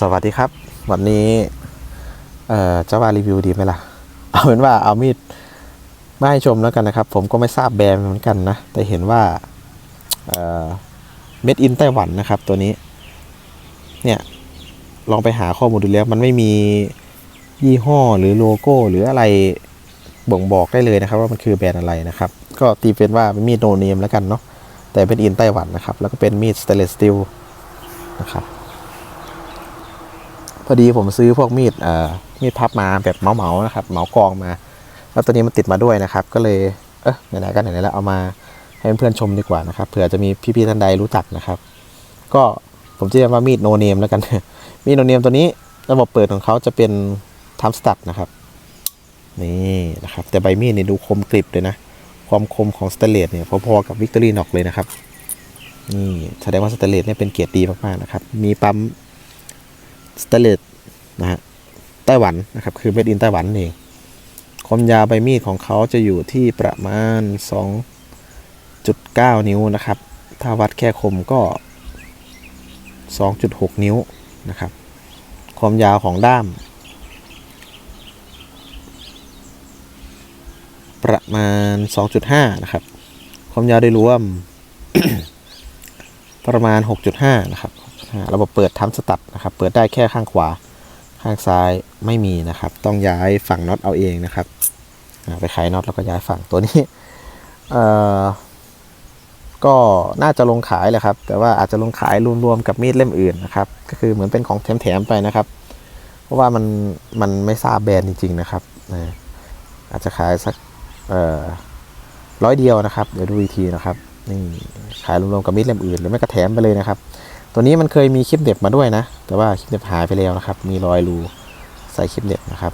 สวัสดีครับ วันนี้เอ่อจะว่ารีวิวดีไหมล่ะ เอาเป็นว่าเอามีดมาให้ชมแล้วกันนะครับ ผมก็ไม่ทราบแบรนด์เหมือนกันนะ แต่เห็นว่าเม็ดอินไต้หวันนะครับ ตัวนี้ เนี่ยลองไปหาข้อมูลดูแล้ว มันไม่มียี่ห้อหรือโลโก้หรืออะไรบ่งบอกได้เลยนะครับ ว่ามันคือแบรนด์อะไรนะครับ ก็ตีเป็นว่าเป็นมีดโนเนมแล้วกันเนาะแต่เป็นอินไต้หวันนะครับ แล้วก็เป็นมีดสเตนเลสสตีลนะครับ พอดีผมซื้อพวกมีดเอ่อมีดพับมาแบบเหมานะครับเหมากองมา แล้วตัวนี้มันติดมาด้วยนะครับ ก็เลยเออไหนๆก็ไหนๆแล้วเอามาให้เพื่อนๆชมดีกว่านะครับเผื่อจะมีพี่ๆท่านใดรู้จักนะครับ ก็ผมจะเรียกว่ามีดโนเนมแล้วกัน มีดโนเนมตัวนี้ระบบเปิดของเขาจะเป็นทัมสตัดนะครับนี่นะครับแต่ใบมีดเนี่ยดูคมกริบเลยนะ ความคมของสเตเลสเนี่ยพอๆกับวิกตอรี่น็อกเลยนะครับนี่แสดงว่าสเตเลสเนี่ยเป็นเกียรติดีมากๆนะครับ มีปั๊มสเตเลส นะฮะไต้หวันนะครับคือเม็ดอินไต้หวันเองความยาวใบมีดของเขาจะอยู่ที่ประมาณ 2.9 นิ้วนะครับ ถ้าวัดแค่คมก็ 2.6 นิ้วนะครับ ความยาวของด้าม ประมาณ 2.5 นะครับ ความยาวโดยรวม ประมาณ 6.5 นะครับระบบเปิดทั้มสตัดนะครับ เปิดได้แค่ข้างขวา ข้างซ้ายไม่มีนะครับ ต้องย้ายฝั่งน็อตเอาเองนะครับ ไปไขน็อตแล้วก็ย้ายฝั่งตัวนี้เอ่อก็น่าจะลงขายแหละครับ แต่ว่าอาจจะลงขายรวมๆกับมีดเล่มอื่นนะครับ ก็คือเหมือนเป็นของแถมๆไปนะครับ เพราะว่ามันมันไม่ทราบแบรนด์จริง ๆ นะครับนะอาจจะขายสักเอ่อร้อยเดียวนะครับ เดี๋ยวดูอีกทีนะครับนี่ขายรวมๆกับมีดเล่มอื่น หรือไม่ก็แถมไปเลยนะครับ ตัวนี้มันเคยมีคลิปเด็บมาด้วยนะ แต่ว่าคลิปเด็บหายไปแล้วนะครับ มีรอยรูใส่คลิปเด็บนะครับ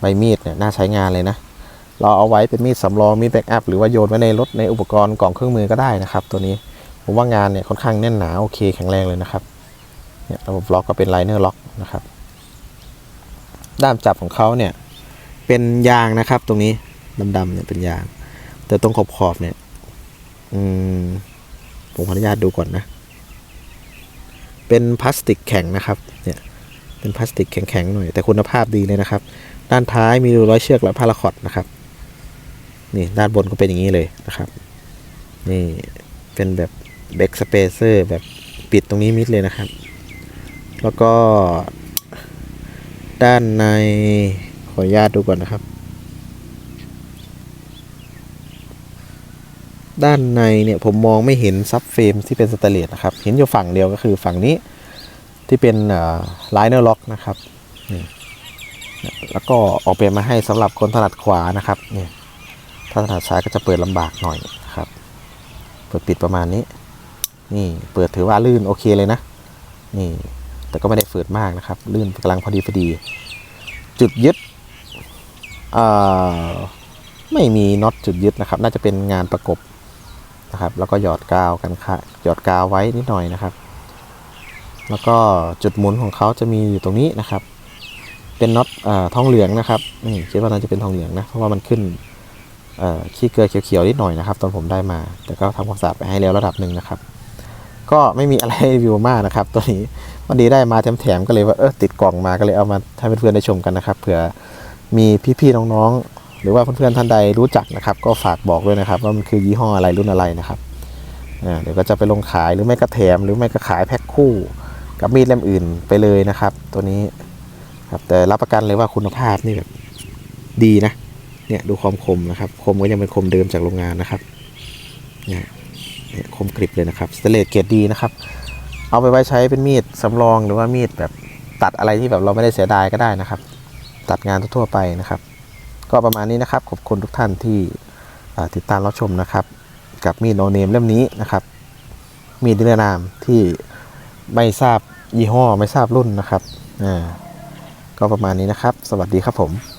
ใบมีดเนี่ยน่าใช้งานเลยนะ เราเอาไว้เป็นมีดสำรองมีดแบ็กอัพหรือว่าโยนไว้ในรถในอุปกรณ์กล่องเครื่องมือก็ได้นะครับ ตัวนี้ผมว่างานเนี่ยค่อนข้างแน่นหนาโอเคแข็งแรงเลยนะครับเนี่ยระบบล็อกก็เป็นไลเนอร์ล็อกนะครับ ด้ามจับของเขาเนี่ยเป็นยางนะครับ ตรงนี้ดำๆเนี่ยเป็นยาง แต่ตรงขอบๆเนี่ย อืมผมขออนุญาตดูก่อนนะ เป็นพลาสติกแข็งนะครับเนี่ยเป็นพลาสติกแข็งๆหน่อยแต่คุณภาพดีเลยนะครับ ด้านท้ายมีรูร้อยเชือกและพาราคอตนะครับนี่ด้านบนก็เป็นอย่างนี้เลยนะครับ นี่เป็นแบบเบกสเปเซอร์แบบปิดตรงนี้มิดเลยนะครับ แล้วก็ด้านในขออนุญาตดูก่อนนะครับ ด้านในเนี่ยผมมองไม่เห็นซับเฟรมที่เป็นสแตเลสนะครับ เห็นอยู่ฝั่งเดียวก็คือฝั่งนี้ที่เป็นไลเนอร์ล็อกนะครับนี่แล้วก็ออกแบบมาให้สำหรับคนถนัดขวานะครับนี่ถ้าถนัดซ้ายก็จะเปิดลำบากหน่อยนะครับ เปิดปิดประมาณนี้ นี่เปิดถือว่าลื่นโอเคเลยนะ นี่ แต่ก็ไม่ได้ฝืดมากนะครับ ลื่นกำลังพอดีพอดี จุดยึดอ่าไม่มีน็อตจุดยึดนะครับ น่าจะเป็นงานประกบ นะครับ แล้วก็หยอดกาวกันค่ะหยอดกาวไว้นิดหน่อยนะครับ แล้วก็จุดหมุนของเขาจะมีอยู่ตรงนี้นะครับ เป็นน็อตอทองเหลืองนะครับนี่คิดว่าน่าจะเป็นทองเหลืองนะเพราะว่ามันขึ้นขี้เกลือเขียวๆนิดหน่อยนะครับ ตอนผมได้มา แต่ก็ทำความสะอาดไปให้แล้วระดับหนึ่งนะครับ ก็ไม่มีอะไรรีวิวมากนะครับ ตัวนี้วันดีได้มาแถมๆก็เลยว่าเออติดกล่องมาก็เลยเอามาให้เพื่อนๆได้ชมกันนะครับเผื่อมีพี่ๆน้องๆ หรือว่าเพื่อนๆท่านใดรู้จักนะครับ ก็ฝากบอกด้วยนะครับ ว่ามันคือยี่ห้ออะไรรุ่นอะไรนะครับเดี๋ยวก็จะไปลงขายหรือไม่ก็แถม หรือไม่ก็ขายแพ็คคู่ กับมีดเล่มอื่นไปเลยนะครับ ตัวนี้ครับแต่รับประกันเลยว่าคุณภาพนี่แบบดีนะเนี่ยดูความคมนะครับ คมก็ยังเป็นคมเดิมจากโรงงานนะครับเนี่ยคมกริบเลยนะครับสเตเลสเกรดดีนะครับ เอาไปไว้ใช้เป็นมีดสำรองหรือว่ามีดแบบตัดอะไรที่แบบเราไม่ได้เสียดายก็ได้นะครับ ตัดงานทั่วๆไปนะครับ ก็ประมาณนี้นะครับ ขอบคุณทุกท่านที่ติดตามรับชมนะครับ กับมีดโนเนมเล่มนี้นะครับ มีดนิรนามที่ไม่ทราบยี่ห้อไม่ทราบรุ่นนะครับอ่าก็ประมาณนี้นะครับ สวัสดีครับผม